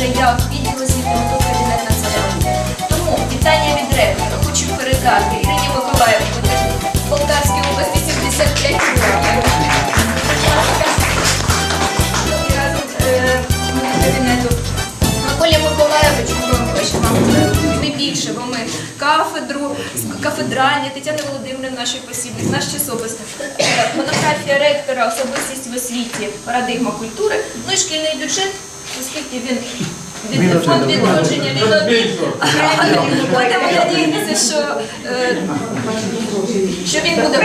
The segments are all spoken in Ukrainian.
вже я в відділу до кабінет національний. Тому вітання від ректора хочу передати Ірині Миколаївні Полтавській області 75 років. Кабінету Миколі Миколаєвичу, ну, ми більше, бо ми кафедру, кафедральні, Тетяна Володимирівна, наш посібні, наш часопис, е, монографія ректора, особистість в освіті, парадигма культури, ну і шкільний бюджет оскільки він від фонд відродження він один. Будемо надіятися, що, е, що він буде.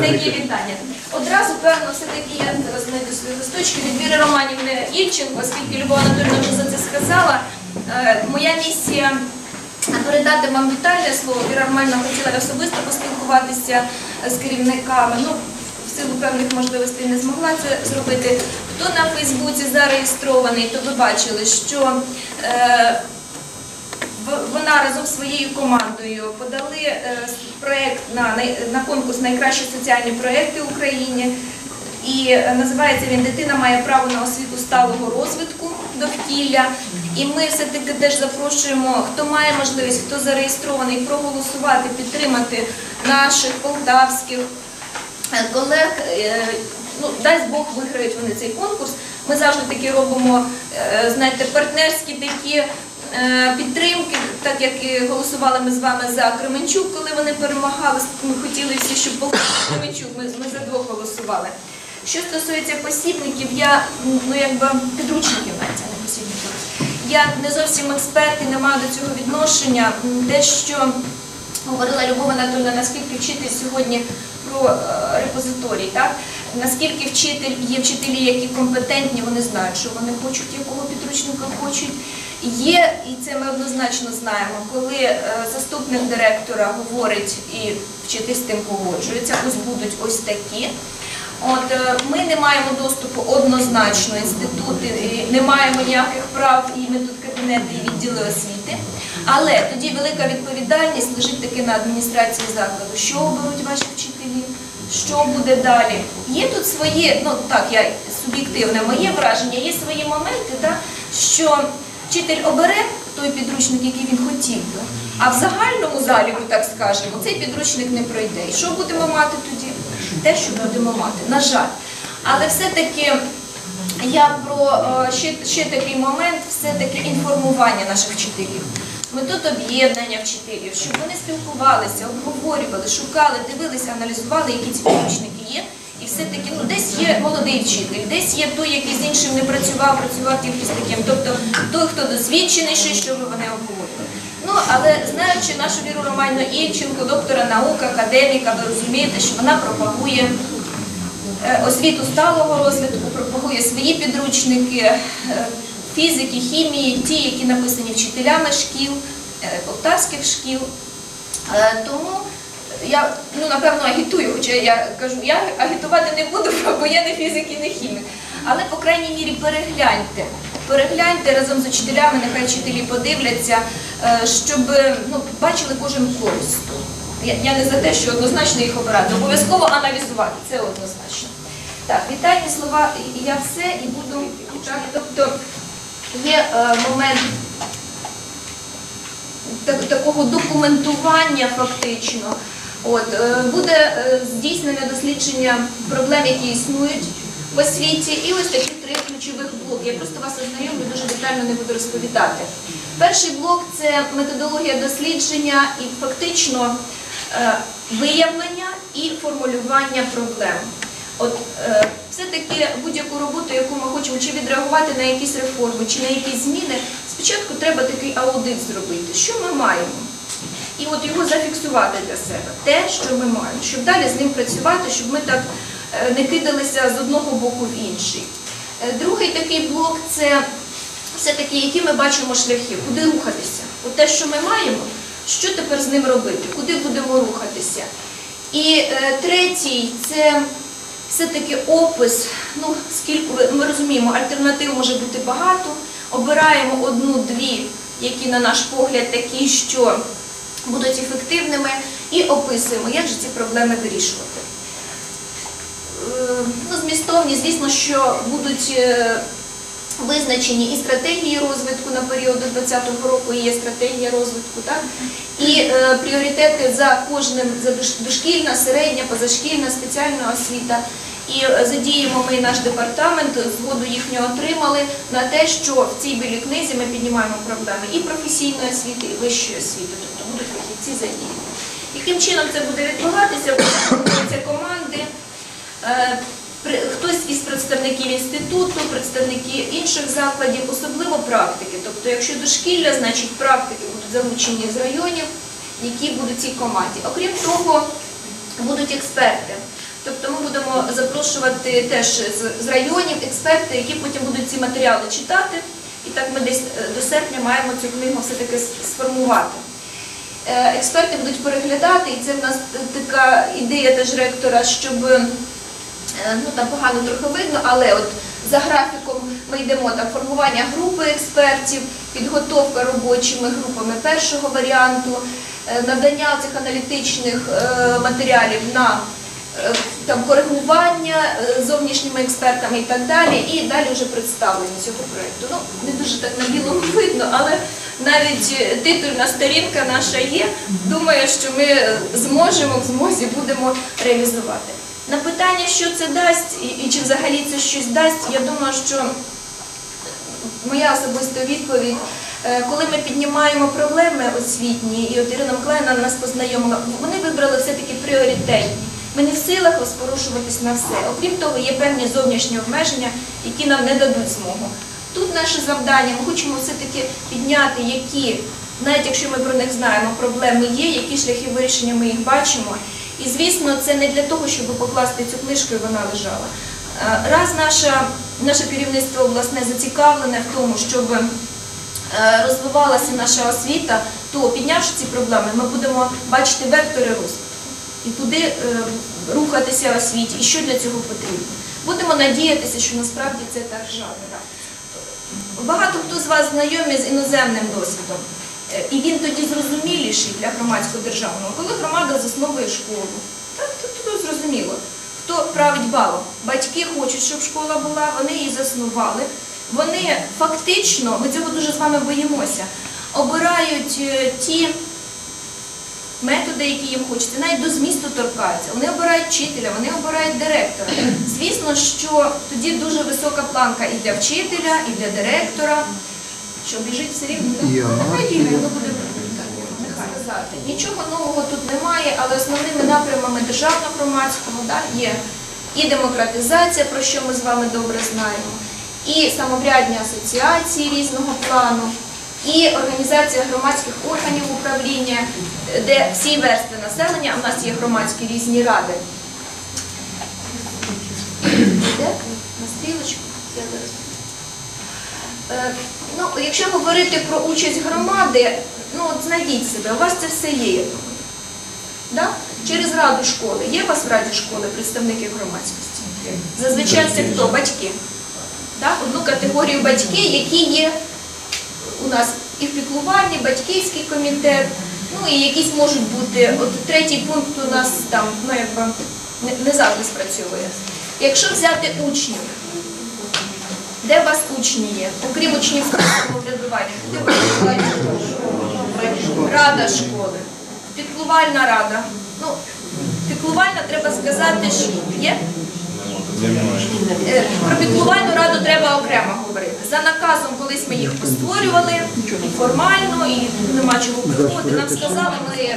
Такі вітання. Одразу, певно, все-таки я зараз знайду свої листочки від Віри Романівни Ільченко, оскільки Любов Анатольовна вже за це сказала. Е, Моя місія передати вам детальне слово. Віра Романівна хотіла особисто поспілкуватися з керівниками. Ну, в силу певних можливостей не змогла це зробити. Хто на Фейсбуці зареєстрований, то ви бачили, що е, вона разом зі своєю командою подали е, проект на, на конкурс найкращі соціальні проекти в Україні. І е, називається він Дитина має право на освіту сталого розвитку довкілля. І ми все-таки теж запрошуємо, хто має можливість, хто зареєстрований, проголосувати, підтримати наших полтавських колег. Ну, дасть Бог виграють вони цей конкурс. Ми завжди таки робимо, е, знаєте, партнерські такі е, підтримки, так як і голосували ми з вами за Кременчук, коли вони перемагали. Ми хотіли всі, щоб був Кременчук. Ми, ми за двох голосували. Що стосується посібників, я ну якби підручників навіть, а не посібників. Я не зовсім експерт і не маю до цього відношення. Дещо говорила Любов Анатольовна, наскільки вчитель сьогодні про е, репозиторій, так? Наскільки вчитель є вчителі, які компетентні, вони знають, що вони хочуть, якого підручника хочуть. Є, і це ми однозначно знаємо, коли е, заступник директора говорить і вчитель з тим погоджується, ось будуть ось такі. От е, ми не маємо доступу однозначно інститути, не маємо ніяких прав, і ми тут кабінети і відділи освіти. Але тоді велика відповідальність лежить таки на адміністрації закладу. Що оберуть ваші вчителі? Що буде далі? Є тут свої, ну так, я суб'єктивне моє враження, є свої моменти, так, що вчитель обере той підручник, який він хотів би, а в загальному заліку, так скажемо, цей підручник не пройде. І що будемо мати тоді? Те, що будемо мати, на жаль. Але все-таки я про е, ще, ще такий момент, все-таки інформування наших вчителів. Тут об'єднання вчителів, щоб вони спілкувалися, обговорювали, шукали, дивилися, аналізували, які ці підручники є. І все-таки ну, десь є молодий вчитель, десь є той, який з іншим не працював, працював тільки з таким. Тобто той, хто досвідчений, що, ви вони обговорювали. Ну, але знаючи нашу Віру Романівну Ільченко, доктора наук, академіка, ви розумієте, що вона пропагує е, освіту сталого розвитку, пропагує свої підручники е, фізики, хімії, ті, які написані вчителями шкіл, е, полтавських шкіл. Е, Тому я ну, напевно агітую, хоча я кажу, я агітувати не буду, бо я не фізик і не хімік. Але, по крайній мірі, перегляньте. Перегляньте разом з учителями, нехай вчителі подивляться, е, щоб ну, бачили кожен користь. Я, я не за те, що однозначно їх обирати. Обов'язково аналізувати, це однозначно. Так, вітальні слова, я все і буду. Так, тобто є е, момент такого документування фактично. От, е, буде е, здійснене дослідження проблем, які існують в освіті, і ось такі три ключових блоки. Я просто вас ознайомлю, дуже детально не буду розповідати. Перший блок це методологія дослідження і фактично виявлення і формулювання проблем. От е, все-таки будь-яку роботу, яку ми хочемо чи відреагувати на якісь реформи, чи на якісь зміни, спочатку треба такий аудит зробити. Що ми маємо? І от його зафіксувати для себе, те, що ми маємо, щоб далі з ним працювати, щоб ми так е, не кидалися з одного боку в інший. Е, Другий такий блок це все-таки, які ми бачимо шляхи, куди рухатися. От те, що ми маємо, що тепер з ним робити, куди будемо рухатися. І третій це все-таки опис, ну скільки ми розуміємо, альтернатив може бути багато. Обираємо одну-дві, які, на наш погляд, такі, що будуть ефективними, і описуємо, як же ці проблеми вирішувати. Е, Ну, змістовні, звісно, що будуть е, визначені і стратегії розвитку на період до 2020 року, і є стратегія розвитку, так? І е, пріоритети за кожним за дошкільна, середня, позашкільна, спеціальна освіта. І е, задіємо ми наш департамент, згоду їхню отримали на те, що в цій білій книзі ми піднімаємо проблеми і професійної освіти, і вищої освіти, тобто будуть фахівці задіяні. Яким чином це буде відбуватися? Формуються команди. Е, Хтось із представників інституту, представники інших закладів, особливо практики. Тобто, якщо дошкілля, значить практики будуть залучені з районів, які будуть в цій команді. Окрім того, будуть експерти. Тобто ми будемо запрошувати теж з, з районів експерти, які потім будуть ці матеріали читати. І так ми десь е, до серпня маємо цю книгу все-таки сформувати. Е, Експерти будуть переглядати, і це в нас така ідея теж ректора, щоб е, ну там погано трохи видно, але от за графіком ми йдемо там формування групи експертів, підготовка робочими групами першого варіанту, е, надання цих аналітичних е, матеріалів на е, там коригування зовнішніми експертами і так далі, і далі вже представлення цього проєкту. Ну не дуже так на білому видно, але навіть титульна сторінка наша є. Думаю, що ми зможемо в змозі будемо реалізувати. На питання, що це дасть, і чи взагалі це щось дасть, я думаю, що моя особиста відповідь. е, Коли ми піднімаємо проблеми освітні, і от Ірина Миколаївна нас познайомила, вони вибрали все-таки пріоритетні. Ми не в силах розпорушуватись на все. Окрім того, є певні зовнішні обмеження, які нам не дадуть змогу. Тут наше завдання, ми хочемо все-таки підняти, які, навіть якщо ми про них знаємо, проблеми є, які шляхи вирішення ми їх бачимо. І звісно, це не для того, щоб покласти цю книжку і вона лежала. Е, Раз наше, наше керівництво обласне зацікавлене в тому, щоб е, розвивалася наша освіта, то піднявши ці проблеми, ми будемо бачити вектори розвитку і куди е, рухатися освіті, і що для цього потрібно. Будемо надіятися, що насправді це так жадно. Багато хто з вас знайомі з іноземним досвідом. Е, І він тоді зрозуміліший для громадського державного, коли громада засновує школу. Так, тут зрозуміло, хто править балом. Батьки хочуть, щоб школа була, вони її заснували. Вони фактично, ми цього дуже з вами боїмося, обирають е, ті методи, які їм хочеться, навіть до змісту торкаються. Вони обирають вчителя, вони обирають директора. Звісно, що тоді дуже висока планка і для вчителя, і для директора. Що біжить все рівно? вона, буде сказати. Нічого нового тут немає, але основними напрямами державного громадського да, є і демократизація, про що ми з вами добре знаємо, і самоврядні асоціації різного плану, і організація громадських органів управління, де всі верстви населення, а в нас є громадські різні ради. Де? На стрілочку? Е, Ну, якщо говорити про участь громади, ну от знайдіть себе, у вас це все є. Да? Через раду школи. Є у вас в раді школи представники громадськості? Зазвичай це хто? Батьки. Да? Одну категорію батьки, які є у нас і в піклуванні, батьківський комітет, ну і якісь можуть бути. От третій пункт у нас там, ну якби не, завжди спрацьовує. Якщо взяти учнів, де у вас учні є? Окрім учнівського самоврядування, де у вас? Рада школи, піклувальна рада. Ну, піклувальна треба сказати, що є. Е, Про піклувальну раду треба окремо говорити. За наказом колись ми їх постворювали формально, і нема чого приходити. Нам сказали, ми,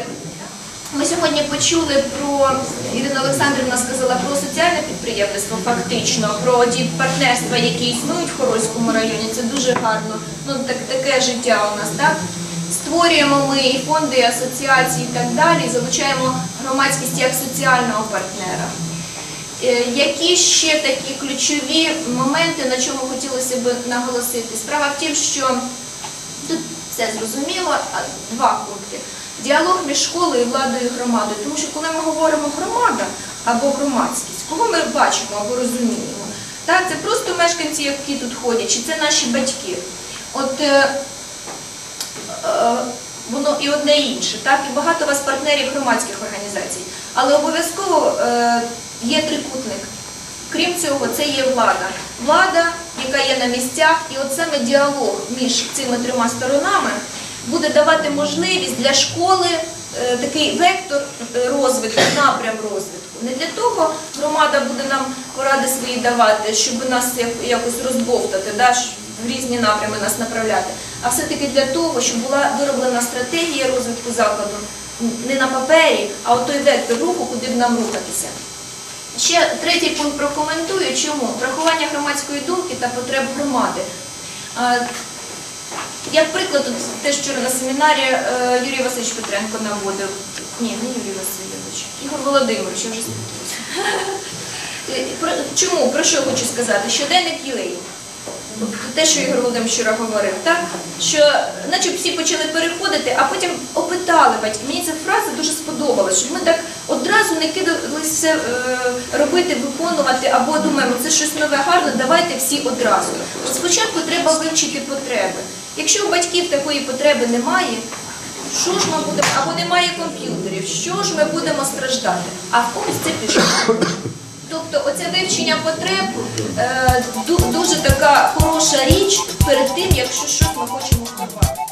ми сьогодні почули про Ірина Олександрівна сказала про соціальне підприємництво, фактично, про ті партнерства, які існують в Хорольському районі. Це дуже гарно. Ну так таке життя у нас, так? Створюємо ми і фонди, і асоціації і так далі, залучаємо громадськість як соціального партнера. Е, Які ще такі ключові моменти, на чому хотілося б наголосити? Справа в тім, що тут все зрозуміло, два пункти. Діалог між школою, владою і громадою. Тому що коли ми говоримо громада або громадськість, кого ми бачимо або розуміємо? Так, це просто мешканці, які тут ходять, чи це наші батьки. От е, воно і одне і інше, так, і багато у вас партнерів громадських організацій. Але обов'язково е, є трикутник. Крім цього, це є влада. Влада, яка є на місцях, і от саме діалог між цими трьома сторонами буде давати можливість для школи е, такий вектор е, розвитку, напрям розвитку. Не для того громада буде нам поради свої давати, щоб нас як- якось розбовтати, да, в різні напрями нас направляти, а все-таки для того, щоб була вироблена стратегія розвитку закладу, не на папері, а от той вектор руху, куди б нам рухатися. Ще третій пункт прокоментую. Чому? Врахування громадської думки та потреб громади. Як приклад, те, що на семінарі е, Юрій Васильович Петренко наводив. Ні, не Юрій Васильович, Ігор Володимирович, я вже спитаюся. Е, Чому? Про що хочу сказати? Щоденник UA. Те, що Ігор Володимирович вчора говорив, так? Що наче всі почали переходити, а потім опитали батьків. Мені ця фраза дуже сподобалась, щоб ми так одразу не кидалися е, робити, виконувати, або думаємо, це щось нове гарне, давайте всі одразу. Спочатку треба вивчити потреби. Якщо у батьків такої потреби немає, що ж ми будемо, або немає комп'ютерів, що ж ми будемо страждати? А в комусь це пішло. Тобто оце вивчення потреб е, дуже така хороша річ перед тим, якщо щось ми хочемо впливати.